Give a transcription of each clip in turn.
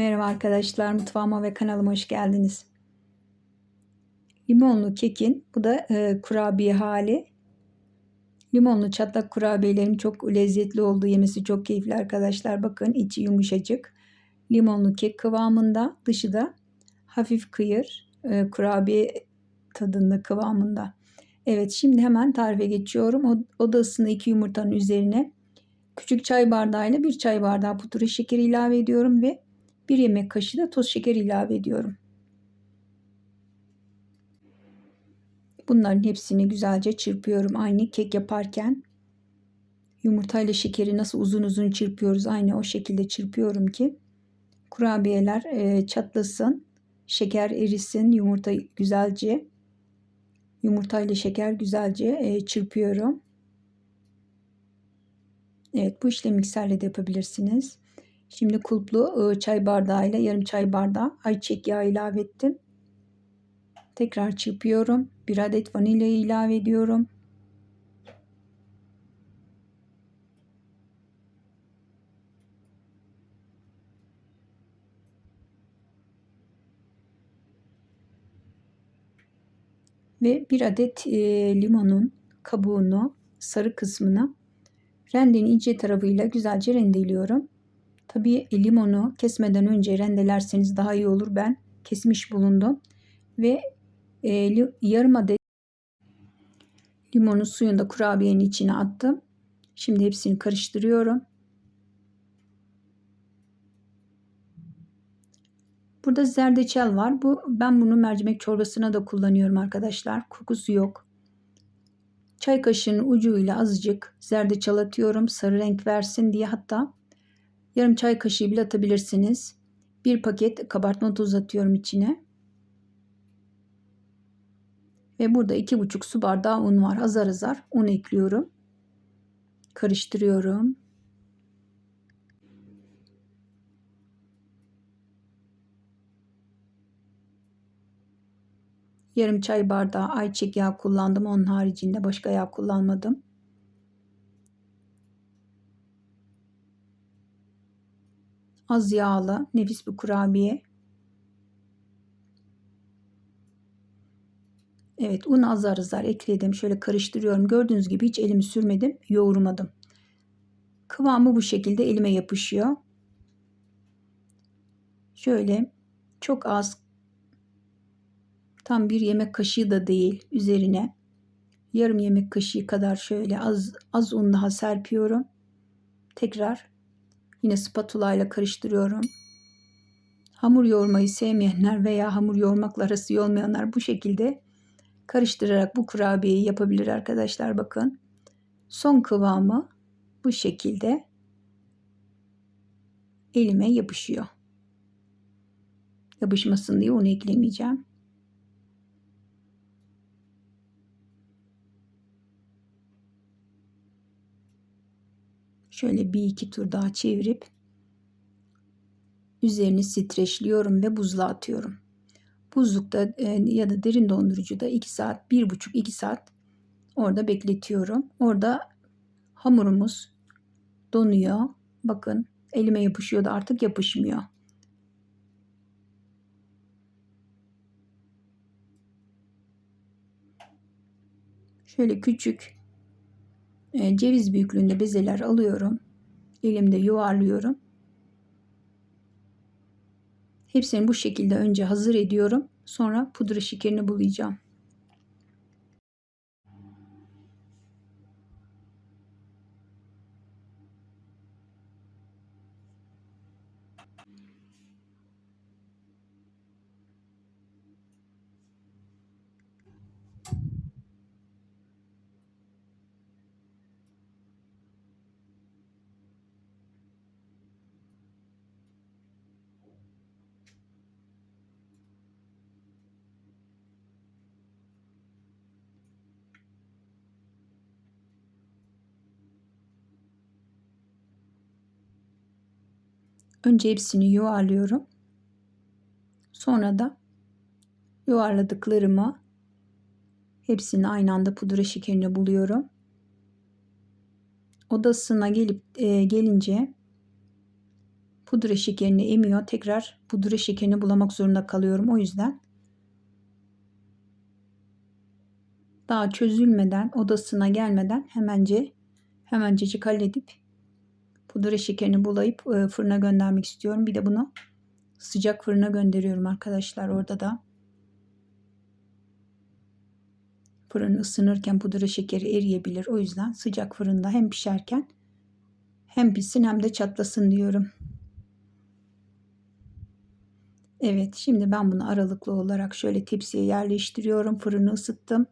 Merhaba arkadaşlar, mutfağıma ve kanalıma hoş geldiniz. Limonlu kekin, bu da e, kurabiye hali. Limonlu çatlak kurabiyelerim çok lezzetli oldu. Yemesi çok keyifli arkadaşlar. Bakın içi yumuşacık. Limonlu kek kıvamında, dışı da hafif kıyır. E, kurabiye tadında kıvamında. Evet şimdi hemen tarife geçiyorum. O, oda ısısında iki yumurtanın üzerine küçük çay bardağıyla bir çay bardağı pudra şekeri ilave ediyorum ve 1 yemek kaşığı da toz şeker ilave ediyorum. Bunların hepsini güzelce çırpıyorum. Aynı kek yaparken yumurtayla şekeri nasıl uzun uzun çırpıyoruz. Aynı o şekilde çırpıyorum ki kurabiyeler e, çatlasın. Şeker erisin. Yumurta güzelce yumurtayla şeker güzelce e, çırpıyorum. Evet bu işlemi mikserle de yapabilirsiniz. Şimdi kulplu ıı, çay bardağıyla yarım çay bardağı ayçiçek yağı ilave ettim. Tekrar çırpıyorum. Bir adet vanilya ilave ediyorum. Ve bir adet e, limonun kabuğunu, sarı kısmını rendenin ince tarafıyla güzelce rendeliyorum. Tabii limonu kesmeden önce rendelerseniz daha iyi olur. Ben kesmiş bulundum. Ve e, yarım adet limonu suyunu da kurabiyenin içine attım. Şimdi hepsini karıştırıyorum. Burada zerdeçal var. Bu ben bunu mercimek çorbasına da kullanıyorum arkadaşlar. Kokusu yok. Çay kaşığının ucuyla azıcık zerdeçal atıyorum sarı renk versin diye hatta Yarım çay kaşığı bile atabilirsiniz. Bir paket kabartma tozu atıyorum içine. Ve burada iki buçuk su bardağı un var. Azar azar un ekliyorum. Karıştırıyorum. Yarım çay bardağı ayçiçek yağı kullandım. Onun haricinde başka yağ kullanmadım. Az yağlı, nefis bir kurabiye. Evet, un azar azar ekledim. Şöyle karıştırıyorum. Gördüğünüz gibi hiç elimi sürmedim, yoğurmadım. Kıvamı bu şekilde elime yapışıyor. Şöyle çok az tam bir yemek kaşığı da değil üzerine yarım yemek kaşığı kadar şöyle az az un daha serpiyorum. Tekrar Yine spatula ile karıştırıyorum. Hamur yoğurmayı sevmeyenler veya hamur yoğurmakla arası olmayanlar bu şekilde karıştırarak bu kurabiyeyi yapabilir arkadaşlar bakın. Son kıvamı bu şekilde elime yapışıyor. Yapışmasın diye onu eklemeyeceğim. Şöyle bir iki tur daha çevirip üzerini streçliyorum ve buzluğa atıyorum. Buzlukta e, ya da derin dondurucuda 2 saat, 1,5-2 saat orada bekletiyorum. Orada hamurumuz donuyor. Bakın elime yapışıyor da artık yapışmıyor. Şöyle küçük e, ceviz büyüklüğünde bezeler alıyorum. Elimde yuvarlıyorum. Hepsini bu şekilde önce hazır ediyorum. Sonra pudra şekerini bulayacağım. Önce hepsini yuvarlıyorum. Sonra da yuvarladıklarımı hepsini aynı anda pudra şekerine buluyorum. Odasına gelip e, gelince pudra şekerini emiyor. Tekrar pudra şekerini bulamak zorunda kalıyorum. O yüzden daha çözülmeden, odasına gelmeden hemence hemencecik halledip pudra şekerini bulayıp e, fırına göndermek istiyorum. Bir de bunu sıcak fırına gönderiyorum arkadaşlar orada da. Fırın ısınırken pudra şekeri eriyebilir. O yüzden sıcak fırında hem pişerken hem pişsin hem de çatlasın diyorum. Evet şimdi ben bunu aralıklı olarak şöyle tepsiye yerleştiriyorum. Fırını ısıttım.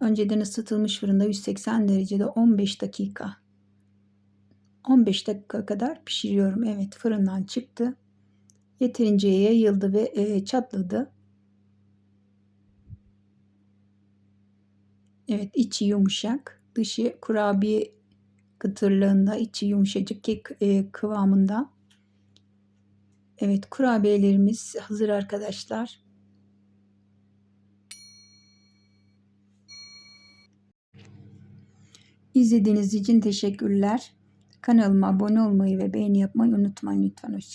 Önceden ısıtılmış fırında 180 derecede 15 dakika 15 dakika kadar pişiriyorum. Evet fırından çıktı. Yeterince yayıldı ve e, çatladı. Evet içi yumuşak. Dışı kurabiye kıtırlığında içi yumuşacık kek e, kıvamında. Evet kurabiyelerimiz hazır arkadaşlar. İzlediğiniz için teşekkürler. Kanalıma abone olmayı ve beğeni yapmayı unutmayın lütfen. Hoşçakalın.